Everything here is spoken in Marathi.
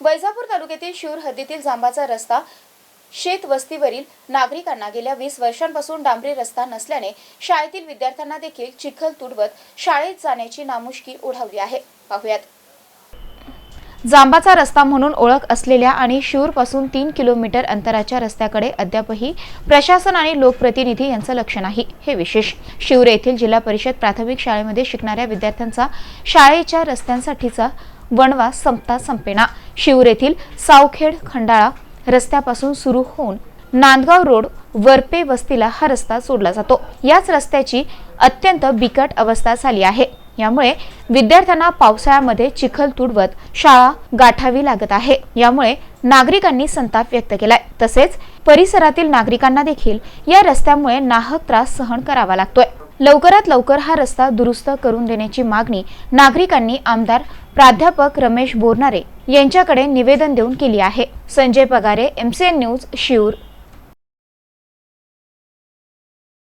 वैजापूर तालुक्यातील शिरूर हद्दीतील जांबाचा रस्ता शेत वस्तीवरील नागरिकांना गेल्या वीस वर्षांपासून डांबरी रस्ता नसल्याने शाळेतील विद्यार्थ्यांना देखील चिखल तुडवत शाळेत जाण्याची नामुष्की ओढावली आहे. पाहुयात. जांबाचा रस्ता म्हणून ओळख असलेल्या आणि शिरूरपासून तीन किलोमीटर अंतराच्या रस्त्याकडे अद्यापही प्रशासन आणि लोकप्रतिनिधी यांचं लक्ष नाही. हे विशेष. शिवरे येथील जिल्हा परिषद प्राथमिक शाळेमध्ये शिकणाऱ्या विद्यार्थ्यांचा शाळेच्या रस्त्यांसाठीचा वणवा संपता संपेना. शिवर येथील सावखेड खंडाळा रस्त्यापासून सुरू होऊन नांदगाव रोड वरपे वस्तीला हा रस्ता सोडला जातो. याच रस्त्याची अत्यंत बिकट अवस्था झाली आहे. यामुळे विद्यार्थ्यांना पावसाळ्यामध्ये चिखल तुडवत शाळा गाठावी लागत आहे. यामुळे नागरिकांनी संताप व्यक्त केलाय. तसेच परिसरातील नागरिकांना देखील या रस्त्यामुळे नाहक त्रास सहन करावा लागतोय. लवकरात लवकर हा रस्ता दुरुस्त करून देण्याची मागणी नागरिकांनी आमदार प्राध्यापक रमेश बोरनारे यांच्याकडे निवेदन देऊन केली आहे. Sanjay Pagare MCN news Shiur.